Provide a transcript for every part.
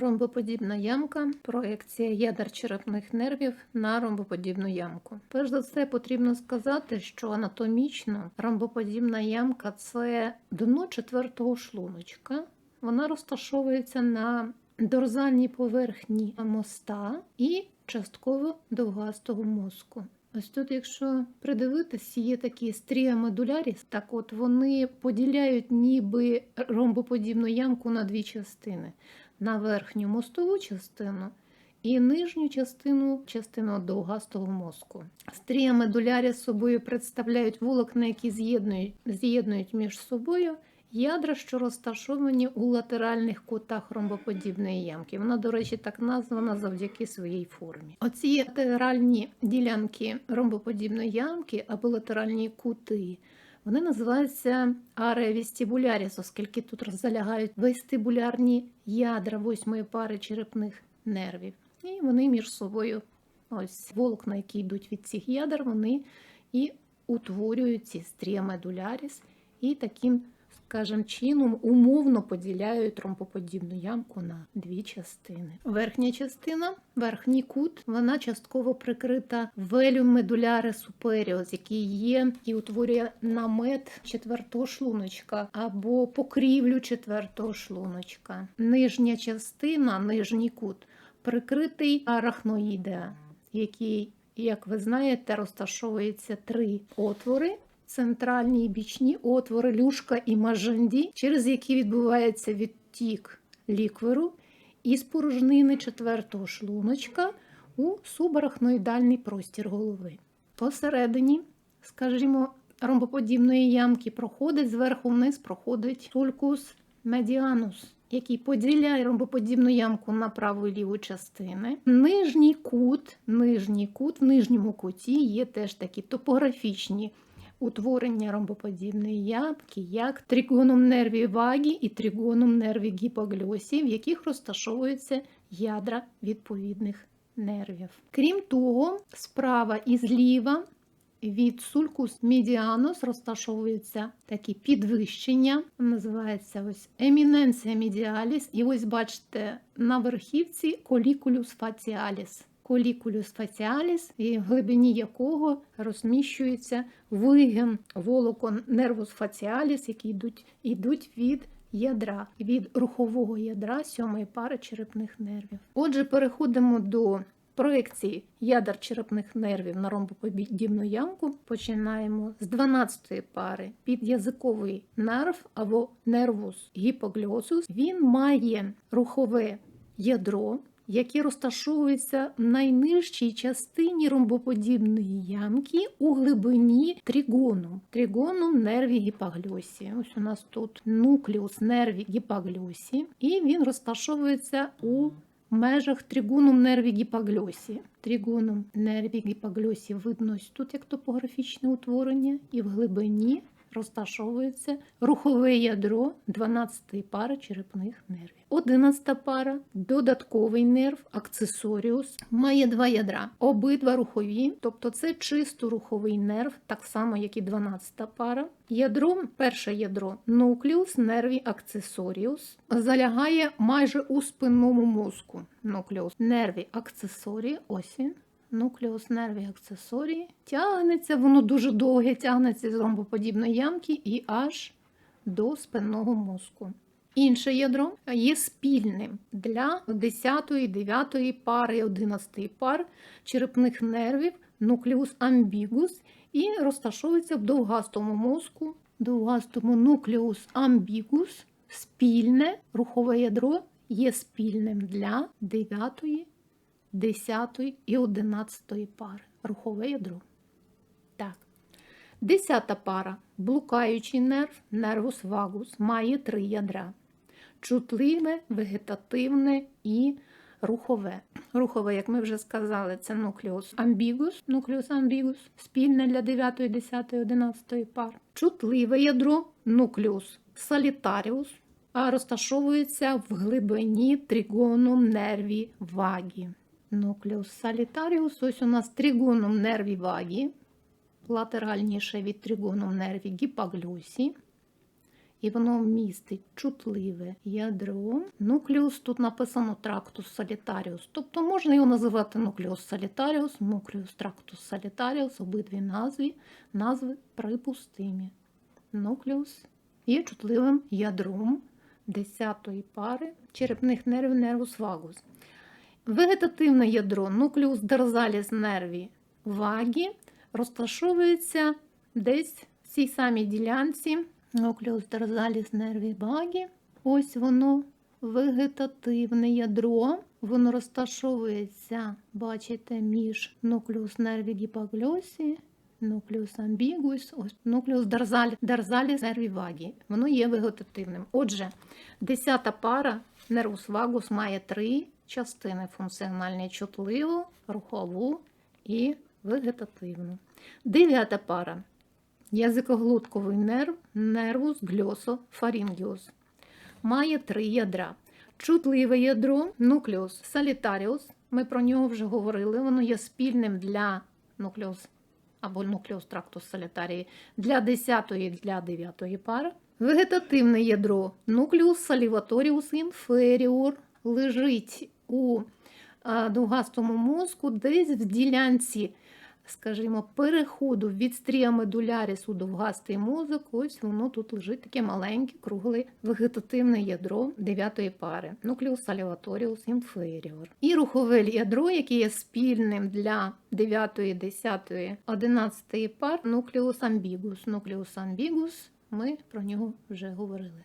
Ромбоподібна ямка проекція ядер черепних нервів на ромбоподібну ямку. Перш за все, потрібно сказати, що анатомічно ромбоподібна ямка це дно четвертого шлуночка. Вона розташовується на дорзальній поверхні моста і частково довгастого мозку. Ось тут, якщо придивитись, є такі стрія медуляріс, так от вони поділяють ніби ромбоподібну ямку на дві частини: на верхню мостову частину і нижню частину частину довгастого мозку. Стрія медуляріс собою представляють волокна, які з'єднують, з'єднують між собою ядра, що розташовані у латеральних кутах ромбоподібної ямки. Вона, до речі, так названа завдяки своїй формі. Оці латеральні ділянки ромбоподібної ямки або латеральні кути. Вони називаються аревістібуляріс, оскільки тут залягають вестибулярні ядра восьмої пари черепних нервів. І вони між собою, ось волокна, які йдуть від цих ядер, вони і утворюють ці стрія медуляріс, і таким скажем, чином умовно поділяють ромбоподібну ямку на дві частини. Верхня частина, верхній кут, вона частково прикрита велюм медуляре суперіос, який є і утворює намет четвертого шлуночка або покрівлю четвертого шлуночка. Нижня частина, нижній кут, прикритий арахноїдеа, який як ви знаєте, розташовується три отвори центральні і бічні отвори люшка і маженді, через які відбувається відтік лікверу із порожнини четвертого шлуночка у субарахноїдальний простір голови. Посередині, скажімо, ромбоподібної ямки проходить зверху вниз проходить сулькус медіанус. Який поділяє ромбоподібну ямку на праву і ліву частини. Нижній кут, нижній кут, в нижньому куті є теж такі топографічні утворення ромбоподібної ямки, як тригоном нерві вагі і тригоном нерві гіпогльосі, в яких розташовуються ядра відповідних нервів. Крім того, справа і зліва від сулькус медіанус розташовуються такі підвищення, називається ось еміненція медіаліс. І ось бачите на верхівці колікулюс фаціаліс колікулюс фаціаліс, і в глибині якого розміщується вигін волокон нервус фаціаліс, які йдуть, йдуть від ядра, від рухового ядра сьомої пари черепних нервів. Отже, переходимо до проекції ядер черепних нервів на ромбоподібну ямку. Починаємо з 12-ї пари під'язиковий нерв або нервус гіпогліосус. Він має рухове ядро які розташовуються в найнижчій частині ромбоподібної ямки у глибині тригону, тригону нерві гіпагльосі. Ось у нас тут нуклеус нерві гіпагльосі, і він розташовується у межах тригоном нерві гіпагльосі. Тригоном нерві гіпагльосі видно ось тут як топографічне утворення, і в глибині розташовується рухове ядро 12-ї пари черепних нервів. 11 пара додатковий нерв, акцесоріус, має два ядра. Обидва рухові, тобто це чисто руховий нерв, так само, як і 12 пара. Ядро, перше ядро нуклеус нерві акцесоріус, залягає майже у спинному мозку. Нуклеус нерві акцесорії, ось нуклеус нерві акцесорії. Тягнеться, воно дуже довге тягнеться з ромбоподібної ямки і аж до спинного мозку. Інше ядро є спільним для 10, 9 пари, 11 пар черепних нервів, нуклеус амбігус, і розташовується в довгастому мозку, довгастому нуклеус амбігус, спільне рухове ядро є спільним для 9, 10 і 11 пари. Рухове ядро. Так. Десята пара блукаючий нерв, нервус вагус, має три ядра: чутливе, вегетативне і рухове. Рухове, як ми вже сказали, це нуклеус амбігус, нуклеус амбігус, спільне для 9, 10, 11 пар. Чутливе ядро нуклеус солітаріус, а розташовується в глибині тригоном нерві вагі. Нуклеус солітаріус, ось у нас тригоном нерві вагі, латеральніше від тригоном нерві гіпоглюсі. і воно містить чутливе ядро. Нуклеус тут написано трактус солітаріус, тобто можна його називати нуклеус солітаріус, нуклеус трактус солітаріус, обидві назви, назви припустимі. Нуклеус є чутливим ядром 10-ї пари черепних нервів нервус вагус. Вегетативне ядро нуклеус дерзаліс нерві вагі розташовується десь в цій самій ділянці нуклеус дерзаліс нерві вагі. Ось воно вегетативне ядро. Воно розташовується, бачите, між нуклеус нерві гіпогльосі, нуклеус амбігус, ось нуклеус дерзалі, дерзаліс нерві вагі. Воно є вегетативним. Отже, десята пара нервус вагус має три частини функціональні чутливу, рухову і вегетативну. Дев'ята пара язикоглотковий нерв, нервус гльософарінгіус. Має три ядра. Чутливе ядро, нуклеус солітаріус. Ми про нього вже говорили. Воно є спільним для нуклеус або нуклеус трактус солітарії для 10 і для 9 пари. Вегетативне ядро нуклеус саліваторіус інферіор лежить у а, дугастому мозку десь в ділянці, скажімо, переходу від стрія медуляріс у довгастий мозок. Ось воно тут лежить таке маленьке, кругле вегетативне ядро 9 пари, нуклеус саліваторіус інферіор. І рухове ядро, яке є спільним для 9, 10, 11 пар, нуклеус амбігус. Нуклеус амбігус, ми про нього вже говорили.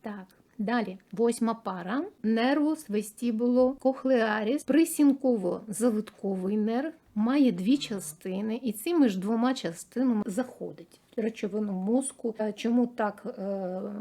Так. Далі, восьма пара, нервус вестібуло кохлеаріс, присінково-завитковий нерв, має дві частини, і цими ж двома частинами заходить речовину мозку. Е, Чому так е,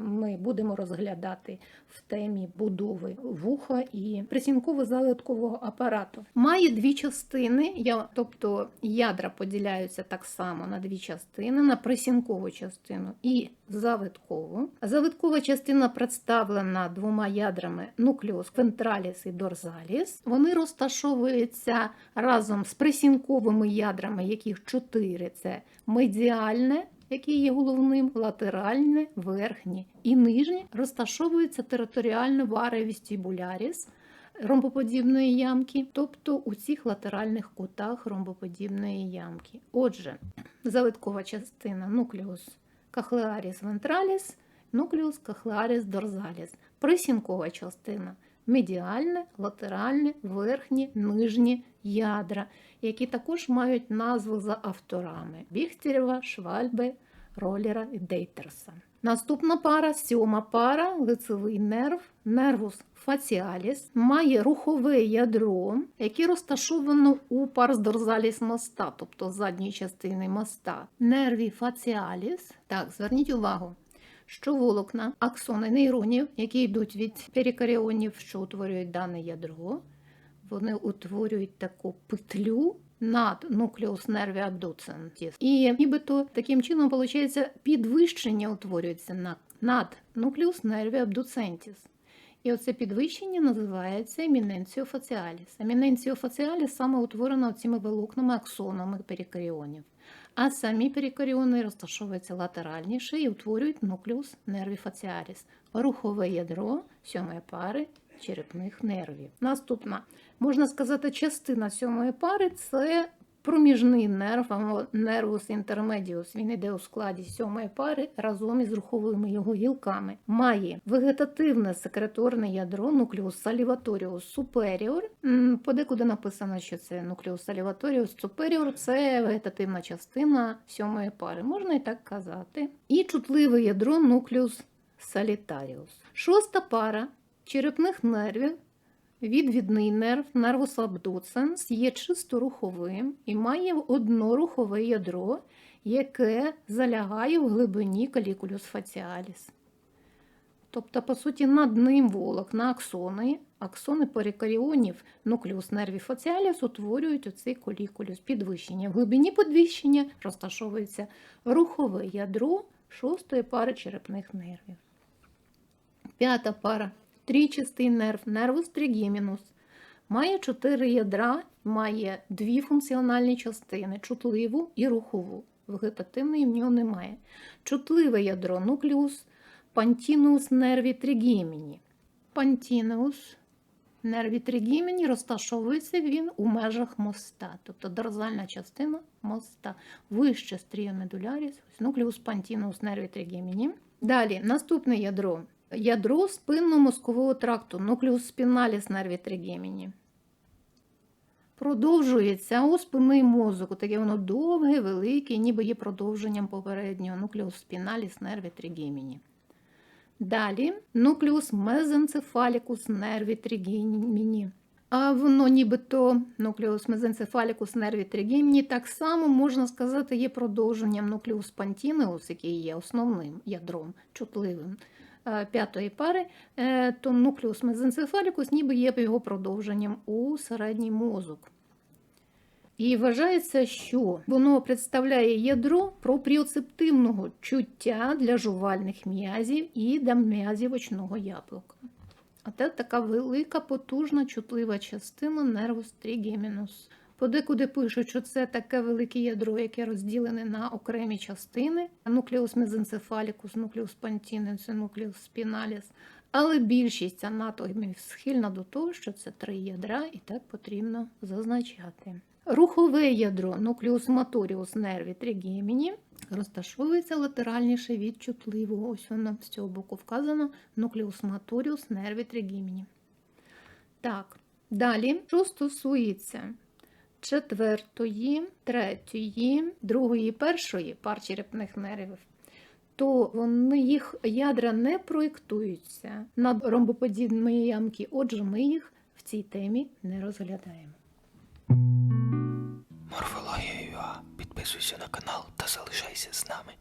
ми будемо розглядати в темі будови вуха і присінково-залиткового апарату? Має дві частини, я- тобто ядра поділяються так само на дві частини: на присінкову частину і завиткову. Завиткова частина представлена двома ядрами нуклеус вентраліс і дорзаліс. Вони розташовуються разом з присінковими ядрами, яких чотири це медіальне. Яке є головним, латеральне, верхнє і нижнє розташовуються територіально в вестибуляріс ромбоподібної ямки, тобто у цих латеральних кутах ромбоподібної ямки. Отже, завиткова частина нуклеус кахлеаріс вентраліс, нуклеус кахлеаріс дорзаліс. Присінкова частина медіальне, латеральне, верхнє, нижнє ядра, які також мають назву за авторами Біхтерєва, Швальбе, Ролера і Дейтерса. Наступна пара, сьома пара, лицевий нерв, нервус фаціаліс, має рухове ядро, яке розташовано у парс дорзаліс моста, тобто задньої частини моста. Нерві фаціаліс. Так, зверніть увагу, що волокна, аксони нейронів, які йдуть від перикаріонів, що утворюють дане ядро, вони утворюють таку петлю над нуклеус нерві абдуцентіс. І нібито таким чином, виходить, підвищення утворюється над нуклеус нерві абдуцентіс. І оце підвищення називається еміненціофаціаліс. Еміненціофаціаліс саме утворено цими волокнами аксонами перикаріонів. А самі перикаріони розташовуються латеральніше і утворюють нуклеус нерві фаціаліс, рухове ядро сьомої пари черепних нервів. Наступна, можна сказати, частина сьомої пари це проміжний нерв, або нервус інтермедіус. Він йде у складі сьомої пари разом із руховими його гілками. Має вегетативне секреторне ядро нуклеус саліваторіус superior. Подекуди написано, що це нуклеус саліваторіус superior – це вегетативна частина сьомої пари. Можна і так казати. І чутливе ядро нуклеус солітаріус. Шоста пара черепних нервів Відвідний нерв нервус абдуценс є чисто руховим і має однорухове ядро, яке залягає в глибині калікулюс фаціаліс. Тобто, по суті, над ним волокна аксони, аксони перикаріонів, нуклеус нерві фаціаліс утворюють оцей колікулюс підвищення. В глибині підвищення розташовується рухове ядро шостої пари черепних нервів. П'ята пара трічастий нерв, нервус тригемінус. Має чотири ядра, має дві функціональні частини чутливу і рухову. Вегетативної в нього немає. Чутливе ядро нуклеус пантінеус нерві тригеміні. Пантінеус нерві тригеміні розташовується він у межах моста, тобто дорзальна частина моста, вище стріомедуляріс, ось нуклеус пантінеус нерві тригеміні. Далі, наступне ядро. Ядро спинно-мозкового тракту, нуклеус спіналіс нерві тригеміні. Продовжується спинний мозок. Таке воно довге, велике, ніби є продовженням попереднього нуклеус спіналіс нерві тригеміні. Далі нуклеус мезенцефалікус нерві тригеміні. А воно нібито нуклеус мезенцефалікус нерві тригеміні так само можна сказати є продовженням нуклеус пантінеус, який є основним ядром чутливим п'ятої пари, е, то нуклеус мезенцефалікус ніби є його продовженням у середній мозок. І вважається, що воно представляє ядро пропріоцептивного чуття для жувальних м'язів і для м'язів очного яблука. А це така велика, потужна, чутлива частина нервус тригемінус. Подекуди пишуть, що це таке велике ядро, яке розділене на окремі частини: нуклеус мезенцефалікус, нуклеус пантінеус, нуклеус спіналіс. Але більшість анатомів схильна до того, що це три ядра, і так потрібно зазначати. Рухове ядро нуклеус моторіус нерві тригеміні розташовується латеральніше від чутливого. Ось воно з цього боку вказано нуклеус моторіус нерві тригеміні. Так, далі, що стосується четвертої, третьої, другої, першої пар черепних нервів, то вони їх ядра не проєктуються над ромбоподібної ямки, отже, ми їх в цій темі не розглядаємо. Морфологія.ua. Підписуйся на канал та залишайся з нами.